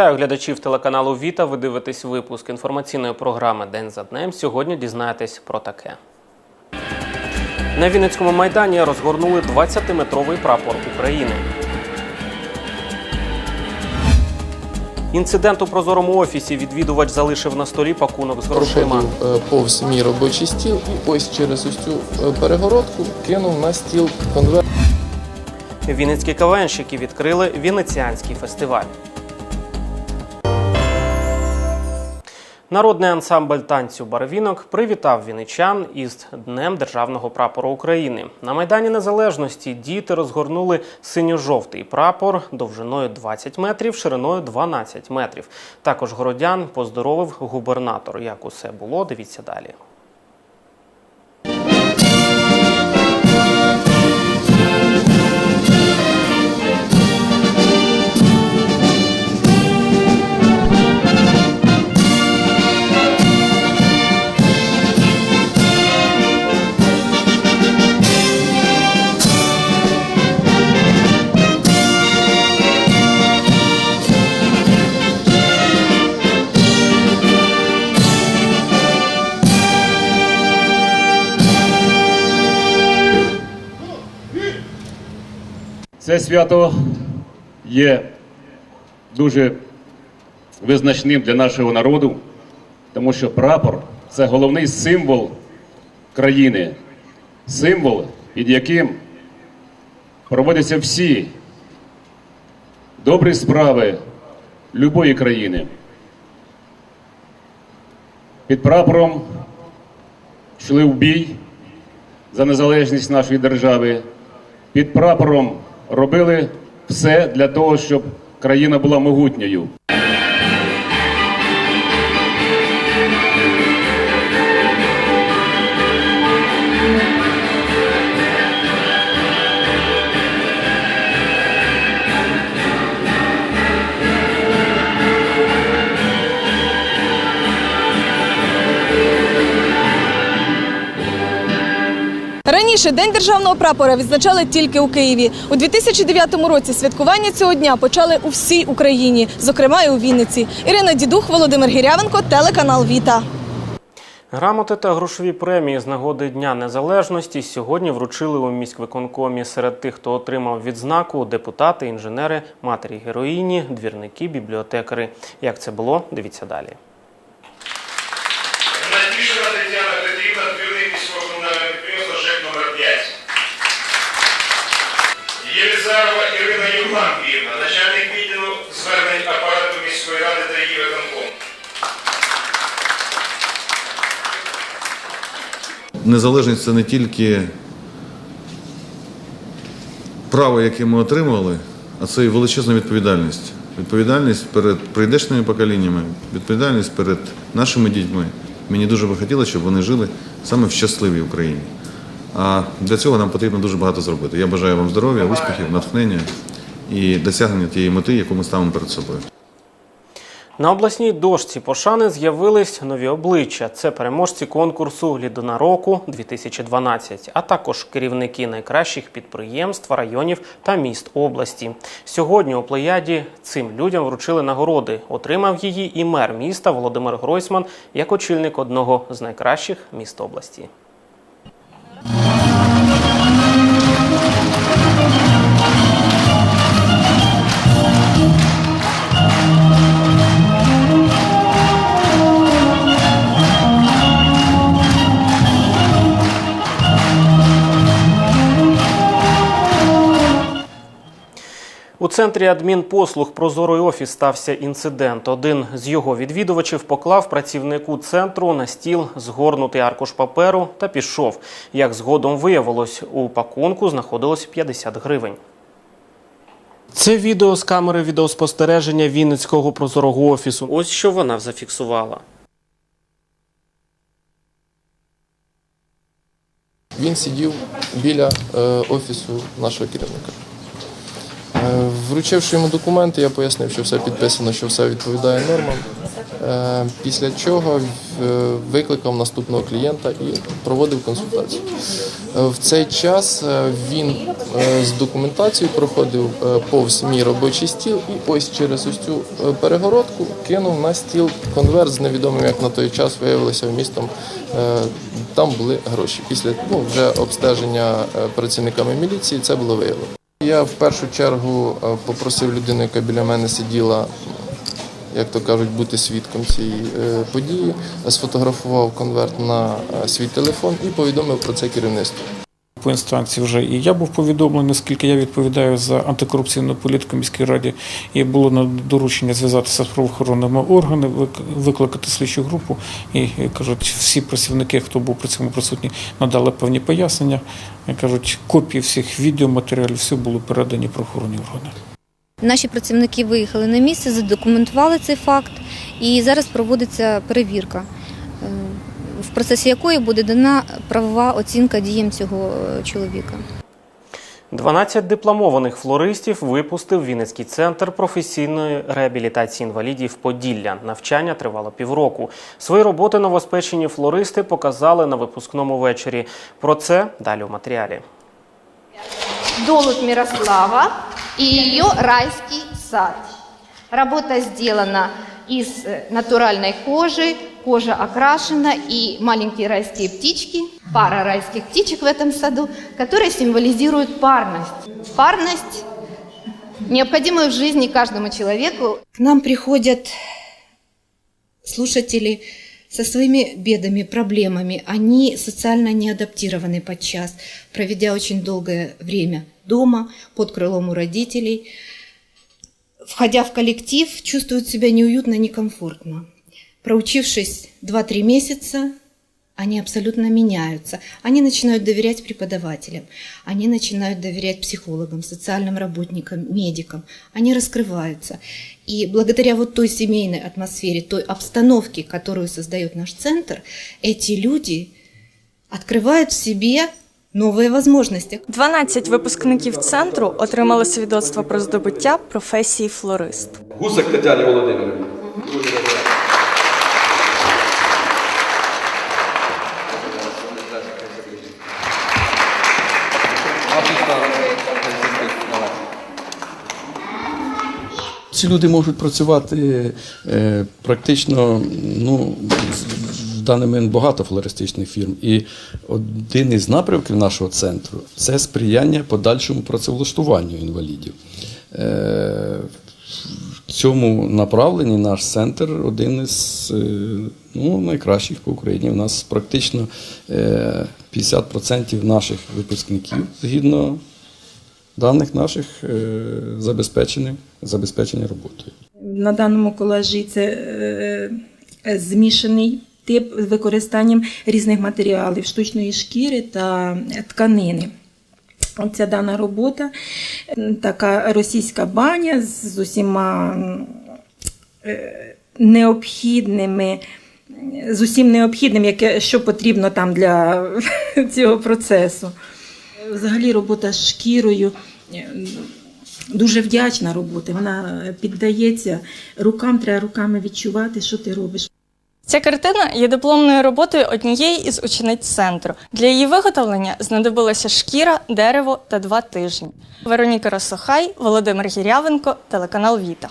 Вітаю глядачів телеканалу Віта. Ви дивитесь випуск інформаційної програми День за днем. Сьогодні дізнаєтесь про таке. На Вінницькому майдані розгорнули 20-метровий прапор України. Інцидент у прозорому офісі відвідувач залишив на столі пакунок з грошима. проходив е, повз мій робочий стіл і ось через ось цю е, перегородку кинув на стіл конверт. Вінницькі кавенщики відкрили венеціанський фестиваль. Народний ансамбль танцю Барвінок привітав вінничан із Днем Державного прапора України. На Майдані Незалежності діти розгорнули синьо-жовтий прапор довжиною 20 метрів, шириною 12 метрів. Також городян поздоровив губернатор. Як усе було, дивіться далі. Це свято є дуже визначним для нашого народу, тому що прапор це головний символ країни, символ, під яким проводяться всі добрі справи любої країни. Під прапором йшли в бій за незалежність нашої держави. Під прапором робили все для того, щоб країна була могутньою. Раніше День державного прапора відзначали тільки у Києві. У 2009 році святкування цього дня почали у всій Україні, зокрема і у Вінниці. Ірина Дідух, Володимир Гірявенко, телеканал Віта. Грамоти та грошові премії з нагоди Дня Незалежності сьогодні вручили у міськвиконкомі серед тих, хто отримав відзнаку депутати, інженери, матері героїні, двірники, бібліотекари. Як це було? Дивіться далі. Незалежність це не тільки право, яке ми отримали, а це і величезна відповідальність. Відповідальність перед прийдешніми поколіннями, відповідальність перед нашими дітьми. Мені дуже би хотілося, щоб вони жили саме в щасливій Україні. А для цього нам потрібно дуже багато зробити. Я бажаю вам здоров'я, успіхів, натхнення і досягнення тієї мети, яку ми ставимо перед собою. На обласній дошці пошани з'явились нові обличчя. Це переможці конкурсу Лідона року 2012, а також керівники найкращих підприємств, районів та міст області. Сьогодні у плеяді цим людям вручили нагороди. Отримав її і мер міста Володимир Гройсман як очільник одного з найкращих міст області. У центрі адмінпослуг Прозорий офіс стався інцидент. Один з його відвідувачів поклав працівнику центру на стіл згорнутий аркуш паперу та пішов. Як згодом виявилось, у пакунку знаходилось 50 гривень. Це відео з камери відеоспостереження Вінницького прозорого офісу. Ось що вона зафіксувала. Він сидів біля е, офісу нашого керівника. Е, Вручивши йому документи, я пояснив, що все підписано, що все відповідає нормам. Е, Після чого е, викликав наступного клієнта і проводив консультацію. В цей час він з документацією проходив повз мій робочий стіл і ось через ось цю перегородку кинув на стіл конверт з невідомим, як на той час виявилося вмістом. Е, Там були гроші. Після ну, вже обстеження працівниками міліції це було виявлено. Я в першу чергу е, попросив людину, яка біля мене сиділа, як то кажуть, бути свідком цієї е, події, сфотографував конверт на е, свій телефон і повідомив про це керівництво. По інстанції вже і я був повідомлений, оскільки я відповідаю за антикорупційну політику в міській раді, і було на доручення зв'язатися з правоохоронними органами, викликати слідчу групу. І кажуть, всі працівники, хто був при цьому присутній, надали певні пояснення. І, кажуть, копії всіх відеоматеріалів, все було передані правоохоронні органи. Наші працівники виїхали на місце, задокументували цей факт, і зараз проводиться перевірка, е, в процесі якої буде дана правова оцінка діям цього е, чоловіка. 12 дипломованих флористів випустив Вінницький центр професійної реабілітації інвалідів Поділля. Навчання тривало півроку. Свої роботи новоспечені флористи показали на випускному вечорі. Про це далі у матеріалі. Долут Мирослава и ее райский сад. Работа сделана из э, натуральной кожи, кожа окрашена и маленькие райские птички, пара райских птичек в этом саду, которые символизируют парность. Парность, необходимую в жизни каждому человеку. К нам приходят слушатели со своими бедами, проблемами. Они социально не адаптированы подчас, проведя очень долгое время дома, под крылом у родителей. Входя в коллектив, чувствуют себя неуютно, некомфортно. Проучившись 2-3 месяца, они абсолютно меняются. Они начинают доверять преподавателям, они начинают доверять психологам, социальным работникам, медикам. Они раскрываются. И благодаря вот той семейной атмосфере, той обстановке, которую создает наш центр, эти люди открывают в себе новые возможности. 12 випускників центру отримали свідоцтво про здобуття професії флорист. Гусак Тетяні Володимирівні. Ці люди можуть працювати е, практично, ну, даний момент багато флористичних фірм. І один із напрямків нашого центру це сприяння подальшому працевлаштуванню інвалідів. Е, в цьому направленні наш центр один із е, ну, найкращих по Україні. У нас практично е, 50% наших випускників згідно даних наших е, забезпечені, забезпечені роботою. На даному колажі це е, е, змішаний тип з використанням різних матеріалів штучної шкіри та тканини. Оця дана робота, така російська баня з усіма е, необхідними, з усім необхідним, яке, що потрібно там для цього процесу. Взагалі робота з шкірою е, дуже вдячна робота. Вона піддається рукам, треба руками відчувати, що ти робиш. Ця картина є дипломною роботою однієї із учениць центру. Для її виготовлення знадобилася шкіра, дерево та два тижні. Вероніка Росохай, Володимир Гірявенко, телеканал Віта.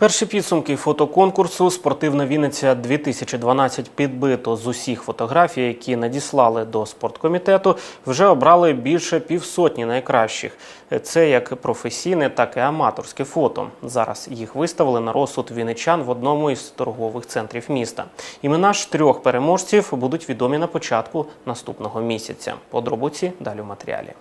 Перші підсумки фотоконкурсу Спортивна Вінниця 2012 підбито з усіх фотографій, які надіслали до спорткомітету, вже обрали більше півсотні найкращих. Це як професійне, так і аматорське фото. Зараз їх виставили на розсуд вінничан в одному із торгових центрів міста. Імена ж трьох переможців будуть відомі на початку наступного місяця. Подробиці далі в матеріалі.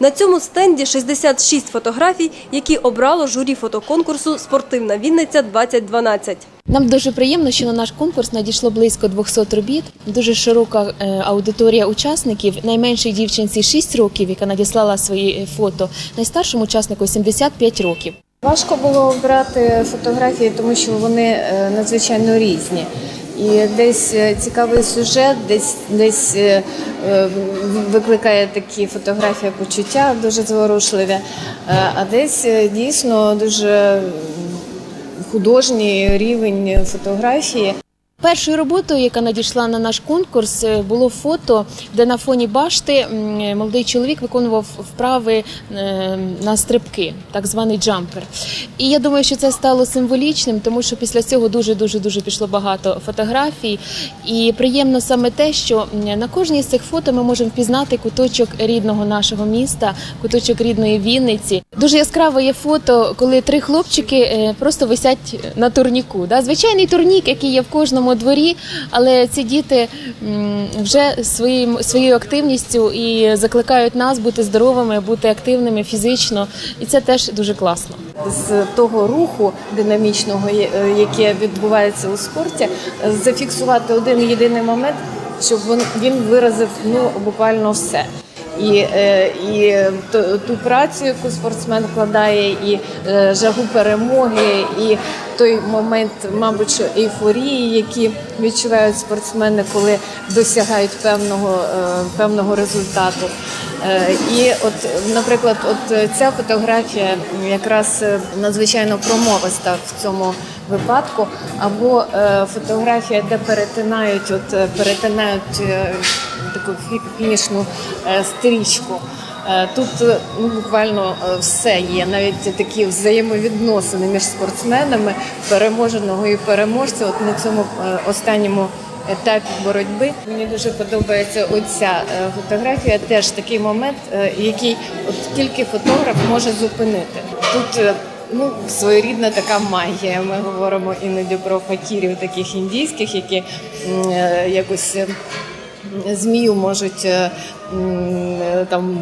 На цьому стенді 66 фотографій, які обрало журі фотоконкурсу Спортивна Вінниця 2012. Нам дуже приємно, що на наш конкурс надійшло близько 200 робіт. Дуже широка е, аудиторія учасників. Найменшій дівчинці 6 років, яка надіслала свої е, фото. Найстаршому учаснику 75 років. Важко було обрати фотографії, тому що вони е, надзвичайно різні. І десь е, цікавий сюжет, десь десь е, е, викликає такі фотографії почуття дуже зворушливі, а десь дійсно дуже художній рівень фотографії. Першою роботою, яка надійшла на наш конкурс, е, було фото, де на фоні башти молодий чоловік виконував вправи е, на стрибки, так званий джампер. І я думаю, що це стало символічним, тому що після цього дуже дуже дуже пішло багато фотографій. І приємно саме те, що на кожній з цих фото ми можемо впізнати куточок рідного нашого міста, куточок рідної Вінниці. Дуже яскраве є фото, коли три хлопчики е, просто висять на турніку. Звичайний турнік, який є в кожному дворі, але ці діти вже своїм своєю активністю і закликають нас бути здоровими, бути активними фізично, і це теж дуже класно. з того руху динамічного, е, яке відбувається у спорті, зафіксувати один єдиний момент, щоб він виразив ну буквально все. І, е, і ту, працю, яку спортсмен вкладає, і е, жагу перемоги, і той момент, мабуть, що ейфорії, які відчувають спортсмени, коли досягають певного, е, певного результату. І от, наприклад, от ця фотографія якраз надзвичайно промовиста в цьому випадку, або фотографія, де перетинають, от перетинають таку фі- е, стрічку. Е, Тут е, ну, буквально все є, навіть такі взаємовідносини між спортсменами переможеного і переможця. От на цьому останньому етапі боротьби мені дуже подобається оця фотографія. Теж такий момент, який от тільки фотограф може зупинити. Тут ну своєрідна така магія. Ми говоримо іноді про факірів таких індійських, які якось. Змію можуть е, е, там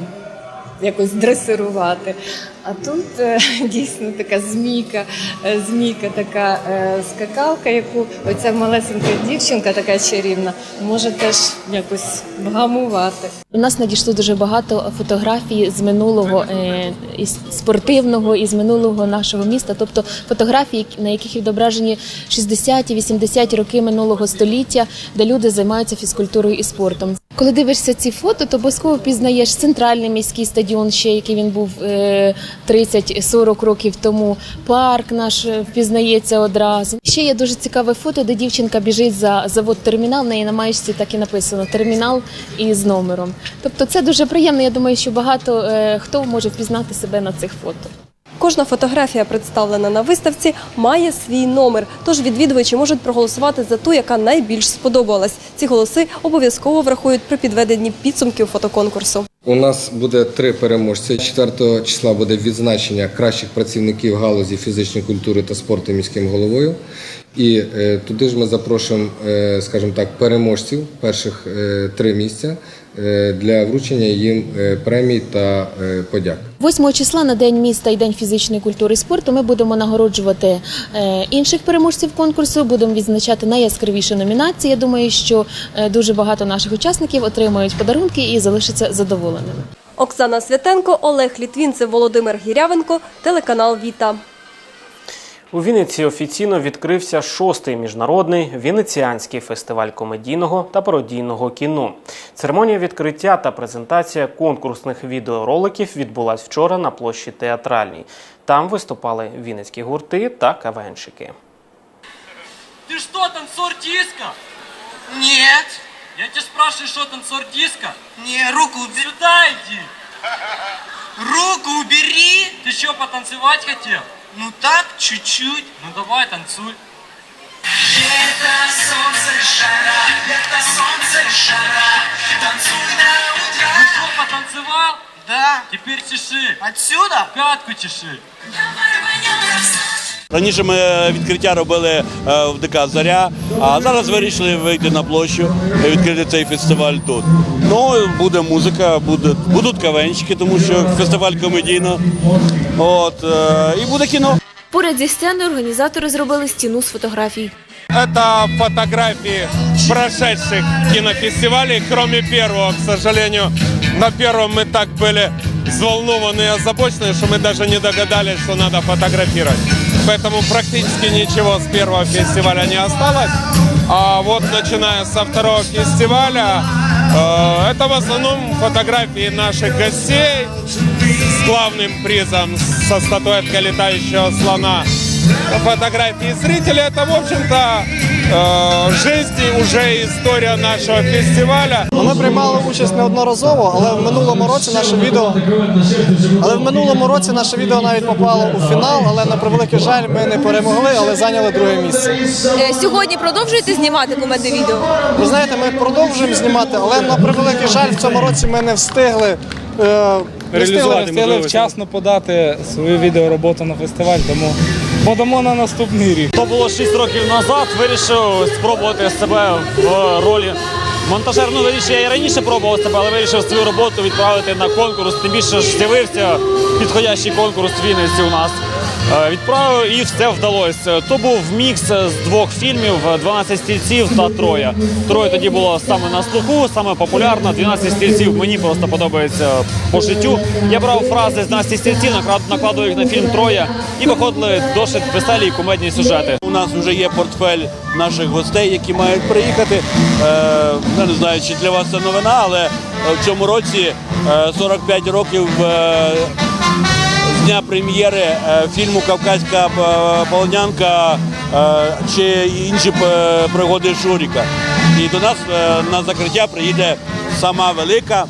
якось дресирувати. А тут е, дійсно така змійка, е, змійка, така е, скакалка, яку оця малесенька дівчинка, така чарівна, може теж якось вгамувати. У нас надійшло дуже багато фотографій з минулого із спортивного і з минулого нашого міста, тобто фотографії, на яких відображені 60-ті, 80-ті роки минулого століття, де люди займаються фізкультурою і спортом. Коли дивишся ці фото, то обов'язково пізнаєш центральний міський стадіон, ще який він був е, 30-40 років тому. Парк наш е, впізнається одразу. Ще є дуже цікаве фото, де дівчинка біжить за завод термінал. Неї на маєчці так і написано термінал із номером. Тобто це дуже приємно. Я думаю, що багато е, хто може впізнати себе на цих фото. Кожна фотографія, представлена на виставці, має свій номер. Тож відвідувачі можуть проголосувати за ту, яка найбільш сподобалась. Ці голоси обов'язково врахують при підведенні підсумків фотоконкурсу. У нас буде три переможці. 4 числа буде відзначення кращих працівників галузі фізичної культури та спорту міським головою. І е, туди ж ми запрошуємо, е, скажімо так, переможців перших е, три місця для вручення їм е, премій та е, подяк. 8 числа на день міста і день фізичної культури і спорту ми будемо нагороджувати е, інших переможців конкурсу. Будемо відзначати найяскравіші номінації. Я думаю, що е, дуже багато наших учасників отримають подарунки і залишаться задоволеними. Оксана Святенко, Олег Літвінцев, Володимир Гірявенко, телеканал Віта. У Вінниці офіційно відкрився шостий міжнародний венеціанський фестиваль комедійного та пародійного кіно. Церемонія відкриття та презентація конкурсних відеороликів відбулась вчора на площі театральній. Там виступали вінницькі гурти та кавенщики. Ты что, танцор диска? Нет. Я тебя спрашиваю, что танцор диска? Не, руку убери. Сюда иди. Руку убери. Ты что, потанцевать хотел? Ну так, чуть-чуть. Ну давай, танцуй. Это солнце жара, это солнце жара, танцуй до утра. Ну что, потанцевал? Да. Теперь чеши. Отсюда? Пятку чеши. Раніше ми відкриття робили е, в ДК Заря, а зараз вирішили вийти на площу і відкрити цей фестиваль тут. Ну, буде музика, буде, будуть кавенчики, тому що фестиваль комедійно. От, е, і буде кіно. Поряд зі сценою організатори зробили стіну з фотографій. Это фотографии прошедших кинофестивалей, кроме первого, к сожалению. На первом мы так были взволнованы и озабочены, что мы даже не догадались, что надо фотографировать. Поэтому практически ничего с первого фестиваля не осталось. А вот начиная со второго фестиваля, э, это в основном фотографии наших гостей с главным призом, со статуэткой летающего слона. Фотографии зрителей, это, в общем-то, э, жизнь и уже история нашего фестиваля. Ми приймали участь неодноразово, але в минулому році наше відео, але в минулому році наше відео навіть попало у фінал, але на превеликий жаль, ми не перемогли, але зайняли друге місце. Е, Сьогодні продовжуєте знімати кумедне відео? Ви знаєте, ми продовжуємо знімати, але на превеликий жаль, в цьому році ми не встигли. е, не встигли, не встигли вчасно подати свою відеороботу на фестиваль, тому подамо на наступний рік. То було 6 років назад, вирішив спробувати себе в ролі монтажера. Ну, вирішив, я і раніше пробував себе, але вирішив свою роботу відправити на конкурс. Тим більше ж з'явився підходящий конкурс в Вінниці у нас. Е, Відправив і все вдалося. То був мікс з двох фільмів: 12 стільців та троє. Троє тоді було саме на слуху, саме популярно. 12 стільців мені просто подобається по життю. Я брав фрази з 12 стільців, наклад- накладував їх на фільм Троє і виходили досить веселі і кумедні сюжети. У нас вже є портфель наших гостей, які мають приїхати. Е, я не знаю, чи для вас це новина, але в цьому році е, 45 років е, з дня прем'єри е, фільму Кавказька е, полонянка е, чи інші пригоди Шуріка. І до нас на закриття приїде сама велика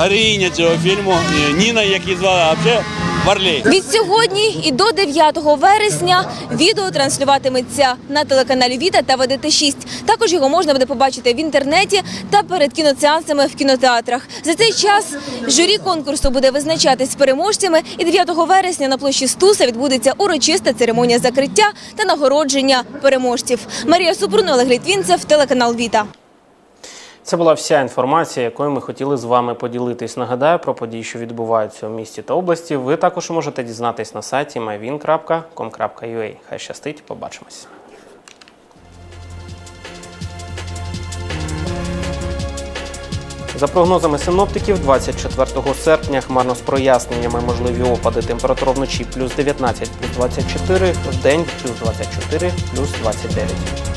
героїня цього фільму Ніна, як її звали, а вже Варлей. Від сьогодні і до 9 вересня відео транслюватиметься на телеканалі Віта та ВДТ 6. Також його можна буде побачити в інтернеті та перед кіносеансами в кінотеатрах. За цей час журі конкурсу буде визначатись переможцями. І 9 вересня на площі Стуса відбудеться урочиста церемонія закриття та нагородження переможців. Марія Супрун, Олег Літвінцев, телеканал Віта. Це була вся інформація, якою ми хотіли з вами поділитись. Нагадаю про події, що відбуваються у місті та області. Ви також можете дізнатись на сайті myvin.com.ua. Хай щастить, побачимось. За прогнозами синоптиків, 24 серпня хмарно з проясненнями можливі опади. Температура вночі плюс 19, плюс 24, в день плюс 24, плюс 29.